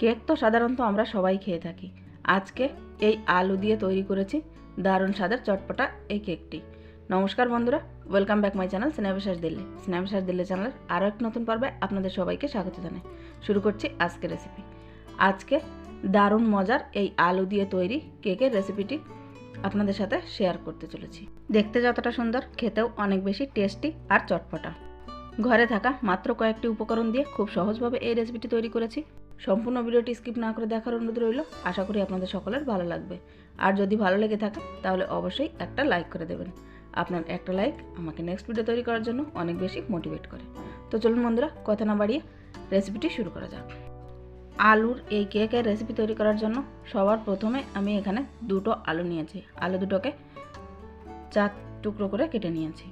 Cake তো সাধারণত আমরা সবাই খেয়ে থাকি। আজকে এই আলু দিয়ে তৈরি করেছি দারুণ স্বাদের চটপটা এই কেকটি। নমস্কার বন্ধুরা welcome back my channel snapshots Delhi snapshots Delhi চ্যানেলের আরও এক নতুন পর্বে আপনাদের সবাইকে স্বাগত জানাই। শুরু করছি আজকে রেসিপি আজকে দারুণ মজার এই আলু দিয়ে তৈরি কেকের রেসিপিটি আপনাদের সাথে শেয়ার করতে চলেছি। দেখতে যতটা সুন্দর, খেতেও অনেক বেশি টেস্টি আর চটপটা। ঘরে থাকা মাত্র কয়েকটি উপকরণ দিয়ে খুব সহজভাবে এই রেসিপিটি তৈরি করেছি। সম্পূর্ণ ভিডিওটি স্কিপ না করে দেখার অনুরোধ রইল। আশা করি আপনাদের সকলের ভালো লাগবে। আর যদি ভালো লেগে থাকে, তাহলে অবশ্যই একটা লাইক করে দেবেন। আপনার একটা লাইক আমাকে নেক্সট ভিডিও তৈরি করার জন্য অনেক বেশি মোটিভেট করে। তো চলুন বন্ধুরা, কথা না বাড়িয়ে রেসিপিটি শুরু করা যাক। আলুর এই কেকের রেসিপি তৈরি করার জন্য সবার প্রথমে আমি এখানে দুটো আলু নিয়েছি। আলু দুটোকে চার টুকরো করে কেটে নিয়েছি।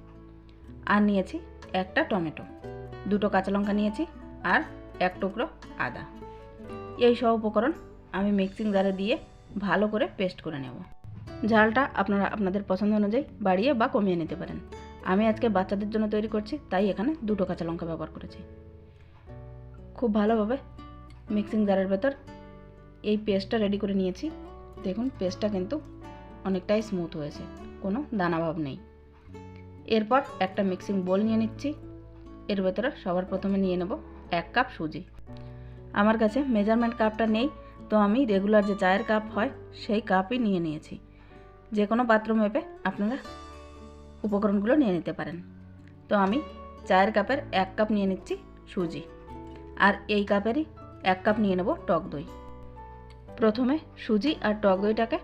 আর নিয়েছি একটা টমেটো, দুটো কাঁচা লঙ্কা নিয়েছি আর এক টুকরো আদা। এই সব উপকরণ আমি মিক্সিং জারে দিয়ে ভালো করে পেস্ট করে নেব। ঝালটা আপনারা আপনাদের পছন্দ অনুযায়ী বাড়িয়ে বা কমিয়ে নিতে পারেন। আমি আজকে বাচ্চাদের জন্য তৈরি করছি, তাই এখানে দুটো কাঁচা লঙ্কা ব্যবহার করেছি। খুব ভালোভাবে মিক্সিং জারের ভেতর এই পেস্টটা রেডি করে নিয়েছি। দেখুন, পেস্টটা কিন্তু অনেকটাই স্মুথ হয়েছে, কোনো দানাভাব নেই। এরপর একটা মিক্সিং বোল নিয়ে নিচ্ছি। এর ভেতরে সবার প্রথমে নিয়ে নেব এক কাপ সুজি। আমার কাছে মেজারমেন্ট কাপটা নেই, তো আমি রেগুলার যে চায়ের কাপ হয়, সেই কাপই নিয়ে নিয়েছি। যে কোনো পাত্র মেপে আপনারা উপকরণগুলো নিয়ে নিতে পারেন। তো আমি চায়ের কাপের এক কাপ নিয়ে নিচ্ছি সুজি। আর এই কাপেরই এক কাপ নিয়ে নেব টক দই। প্রথমে সুজি আর টক দইটাকে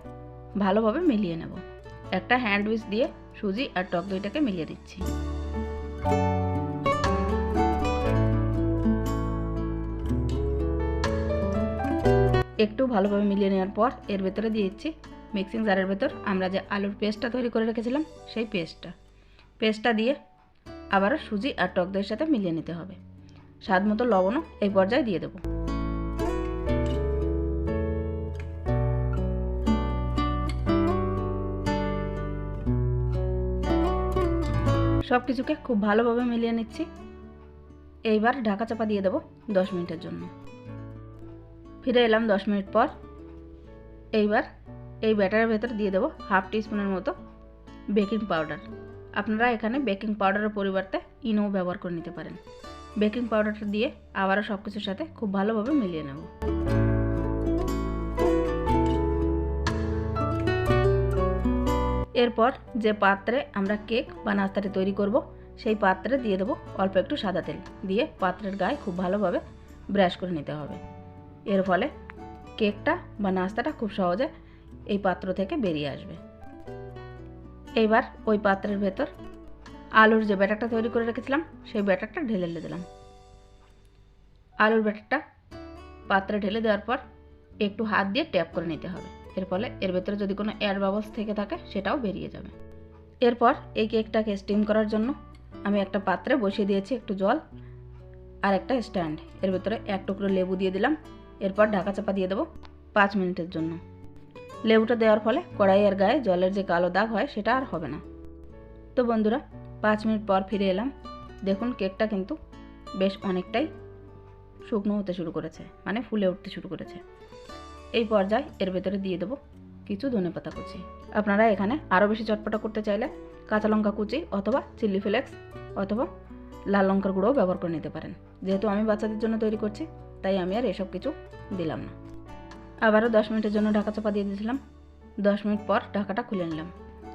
ভালোভাবে মিলিয়ে নেব। একটা হ্যান্ড উইচ দিয়ে সুজি আর টক দইটাকে মিলিয়ে দিচ্ছি। একটু ভালোভাবে মিলিয়ে নেওয়ার পর এর ভেতরে দিয়ে দিচ্ছি মিক্সিং জারের ভেতর। আমরা যে আলুর পেস্টটা তৈরি করে রেখেছিলাম, সেই পেস্টটা। পেস্টটা দিয়ে আবারও সুজি আর টক দইয়ের সাথে মিলিয়ে নিতে হবে। স্বাদ মতো লবণও এই পর্যায়ে দিয়ে দেবো। সব কিছুকে খুব ভালোভাবে মিলিয়ে নিচ্ছি। এইবার ঢাকা চাপা দিয়ে দেবো দশ মিনিটের জন্য। ফিরে এলাম দশ মিনিট পর। এইবার এই ব্যাটারের ভেতর দিয়ে দেবো হাফ টিস্পুনের মতো বেকিং পাউডার। আপনারা এখানে বেকিং পাউডারের পরিবর্তে ইনো ব্যবহার করে নিতে পারেন। বেকিং পাউডারটা দিয়ে আবারও সব কিছুর সাথে খুব ভালোভাবে মিলিয়ে নেব। এরপর যে পাত্রে আমরা কেক বা নাস্তাটি তৈরি করব, সেই পাত্রে দিয়ে দেবো অল্প একটু সাদা তেল। দিয়ে পাত্রের গায়ে খুব ভালোভাবে ব্রাশ করে নিতে হবে। এর ফলে কেকটা বা নাস্তাটা খুব সহজে এই পাত্র থেকে বেরিয়ে আসবে। এইবার ওই পাত্রের ভেতর আলুর যে ব্যাটারটা তৈরি করে রেখেছিলাম, সেই ব্যাটারটা ঢেলে দিলাম। আলুর ব্যাটারটা পাত্রে ঢেলে দেওয়ার পর একটু হাত দিয়ে ট্যাপ করে নিতে হবে। এর ফলে এর ভেতরে যদি কোনো এয়ার বাবলস থেকে থাকে, সেটাও বেরিয়ে যাবে। এরপর এই কেকটাকে স্টিম করার জন্য আমি একটা পাত্রে বসিয়ে দিয়েছি একটু জল আর একটা স্ট্যান্ড এর ভেতরে এক টুকরো লেবু দিয়ে দিলাম। এরপর ঢাকা চাপা দিয়ে দেবো পাঁচ মিনিটের জন্য। লেবুটা দেওয়ার ফলে কড়াইয়ের গায়ে জলের যে কালো দাগ হয়, সেটা আর হবে না। তো বন্ধুরা, পাঁচ মিনিট পর ফিরে এলাম। দেখুন, কেকটা কিন্তু বেশ অনেকটাই শুকনো হতে শুরু করেছে মানে ফুলে উঠতে শুরু করেছে। এই পর্যায়ে এর ভেতরে দিয়ে দেবো কিছু ধনে পাতা কুচি। আপনারা এখানে আরও বেশি চটপটা করতে চাইলে কাঁচা লঙ্কা কুচি অথবা চিলি ফ্লেক্স অথবা লাল লঙ্কার গুঁড়োও ব্যবহার করে নিতে পারেন। যেহেতু আমি বাচ্চাদের জন্য তৈরি করছি, তাই আমি আর এসব কিছু দিলাম না। আবারও দশ মিনিটের জন্য ঢাকা চাপা দিয়ে দিয়েছিলাম। দশ মিনিট পর ঢাকাটা খুলে নিলাম।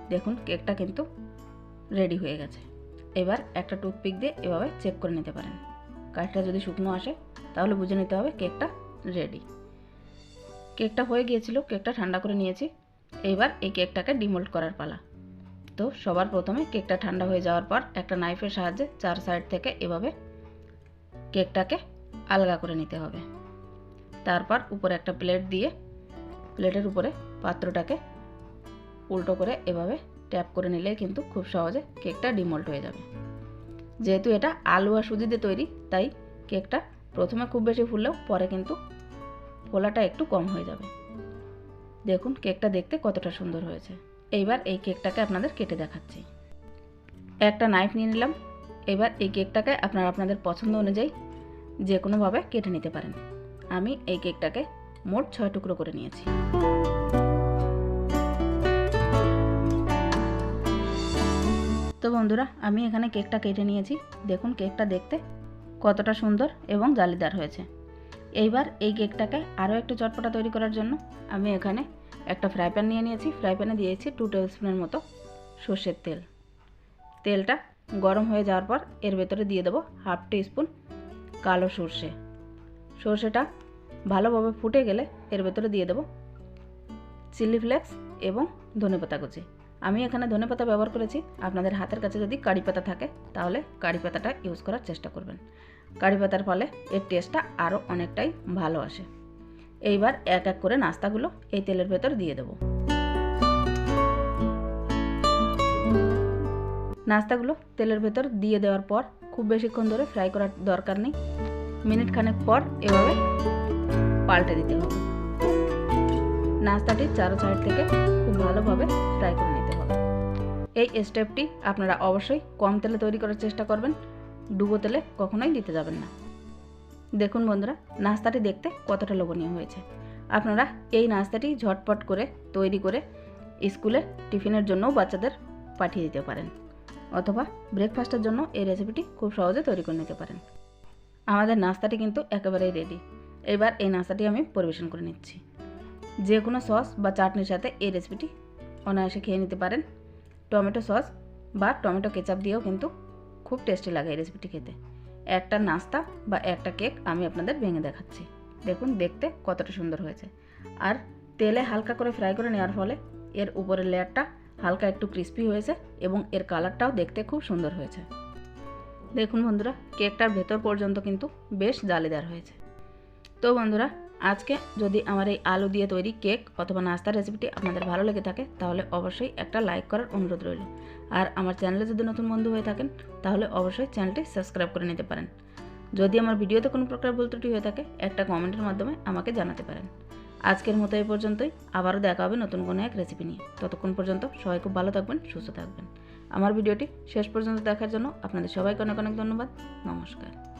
দেখুন, কেকটা কিন্তু রেডি হয়ে গেছে। এবার একটা টুথপিক দিয়ে এভাবে চেক করে নিতে পারেন। কাঠটা যদি শুকনো আসে, তাহলে বুঝে নিতে হবে কেকটা রেডি। কেকটা হয়ে গিয়েছিল, কেকটা ঠান্ডা করে নিয়েছি। এইবার এই কেকটাকে ডিমোল্ড করার পালা। তো সবার প্রথমে কেকটা ঠান্ডা হয়ে যাওয়ার পর একটা নাইফের সাহায্যে চার সাইড থেকে এভাবে কেকটাকে আলগা করে নিতে হবে। তারপর উপরে একটা প্লেট দিয়ে প্লেটের উপরে পাত্রটাকে উল্টো করে এভাবে ট্যাপ করে নিলে কিন্তু খুব সহজে কেকটা ডিমোল্ট হয়ে যাবে। যেহেতু এটা আলু আর সুজি দিয়ে তৈরি, তাই কেকটা প্রথমে খুব বেশি ফুললেও পরে কিন্তু ফোলাটা একটু কম হয়ে যাবে। দেখুন, কেকটা দেখতে কতটা সুন্দর হয়েছে। এইবার এই কেকটাকে আপনাদের কেটে দেখাচ্ছি। একটা নাইফ নিয়ে নিলাম। এবার এই কেকটাকে আপনারা আপনাদের পছন্দ অনুযায়ী যে কোনোভাবে কেটে নিতে পারেন। আমি এই কেকটাকে মোট ছয় টুকরো করে নিয়েছি। তো বন্ধুরা, আমি এখানে কেকটা কেটে নিয়েছি। দেখুন, কেকটা দেখতে কতটা সুন্দর এবং জালিদার হয়েছে। এইবার এই কেকটাকে আরও একটু চটপটা তৈরি করার জন্য আমি এখানে একটা ফ্রাই প্যান নিয়ে নিয়েছি। ফ্রাই প্যানে দিয়েছি টু টেবিল স্পুনের মতো সর্ষের তেল। তেলটা গরম হয়ে যাওয়ার পর এর ভেতরে দিয়ে দেবো হাফ টি স্পুন কালো সর্ষে। সর্ষেটা ভালোভাবে ফুটে গেলে এর ভেতরে দিয়ে দেবো চিলি ফ্লেক্স এবং ধনেপাতা কুচি। আমি এখানে ধনেপাতা ব্যবহার করেছি। আপনাদের হাতের কাছে যদি কারি পাতা থাকে, তাহলে কারি পাতাটা ইউজ করার চেষ্টা করবেন। কারি পাতার ফলে এর টেস্টটা আরও অনেকটাই ভালো আসে। এইবার এক এক করে নাস্তাগুলো এই তেলের ভেতর দিয়ে দেবো। নাস্তাগুলো তেলের ভেতর দিয়ে দেওয়ার পর খুব বেশিক্ষণ ধরে ফ্রাই করার দরকার নেই। মিনিট খানেক পর এভাবে পাল্টে দিতে হবে। নাস্তাটি চারো সাইড থেকে খুব ভালোভাবে ফ্রাই করে নিতে হবে। এই স্টেপটি আপনারা অবশ্যই কম তেলে তৈরি করার চেষ্টা করবেন। ডুবো তেলে কখনোই দিতে যাবেন না। দেখুন বন্ধুরা, নাস্তাটি দেখতে কতটা লোভনীয় হয়েছে। আপনারা এই নাস্তাটি ঝটপট করে তৈরি করে স্কুলে টিফিনের জন্যও বাচ্চাদের পাঠিয়ে দিতে পারেন অথবা ব্রেকফাস্টের জন্য এই রেসিপিটি খুব সহজে তৈরি করে নিতে পারেন। আমাদের নাস্তাটি কিন্তু একেবারেই রেডি এবার এই নাস্তাটি আমি পরিবেশন করে নিচ্ছি। যে কোনো সস বা চাটনির সাথে এই রেসিপিটি অনায়াসে খেয়ে নিতে পারেন। টমেটো সস বা টমেটো কেচাপ দিয়েও কিন্তু খুব টেস্টি লাগে এই রেসিপিটি খেতে। একটা নাস্তা বা একটা কেক আমি আপনাদের ভেঙে দেখাচ্ছি। দেখুন, দেখতে কতটা সুন্দর হয়েছে। আর তেলে হালকা করে ফ্রাই করে নেওয়ার ফলে এর উপরের লেয়ারটা হালকা একটু ক্রিস্পি হয়েছে এবং এর কালারটাও দেখতে খুব সুন্দর হয়েছে। দেখুন বন্ধুরা কেকটার ভেতর পর্যন্ত কিন্তু বেশ জালিদার হয়েছে। তো বন্ধুরা আজকে যদি আমার এই আলু দিয়ে তৈরি কেক অথবা নাস্তার রেসিপিটি আপনাদের ভালো লেগে থাকে, তাহলে অবশ্যই একটা লাইক করার অনুরোধ রইল। আর আমার চ্যানেলে যদি নতুন বন্ধু হয়ে থাকেন, তাহলে অবশ্যই চ্যানেলটি সাবস্ক্রাইব করে নিতে পারেন। যদি আমার ভিডিওতে কোনো প্রকার ভুল ত্রুটি হয়ে থাকে, একটা কমেন্টের মাধ্যমে আমাকে জানাতে পারেন। আজকের মতো এই পর্যন্তই, আবারও দেখা হবে নতুন কোনো এক রেসিপি নিয়ে। ততক্ষণ পর্যন্ত সবাই খুব ভালো থাকবেন, সুস্থ থাকবেন। আমার ভিডিওটি শেষ পর্যন্ত দেখার জন্য আপনাদের সবাইকে অনেক অনেক ধন্যবাদ। নমস্কার।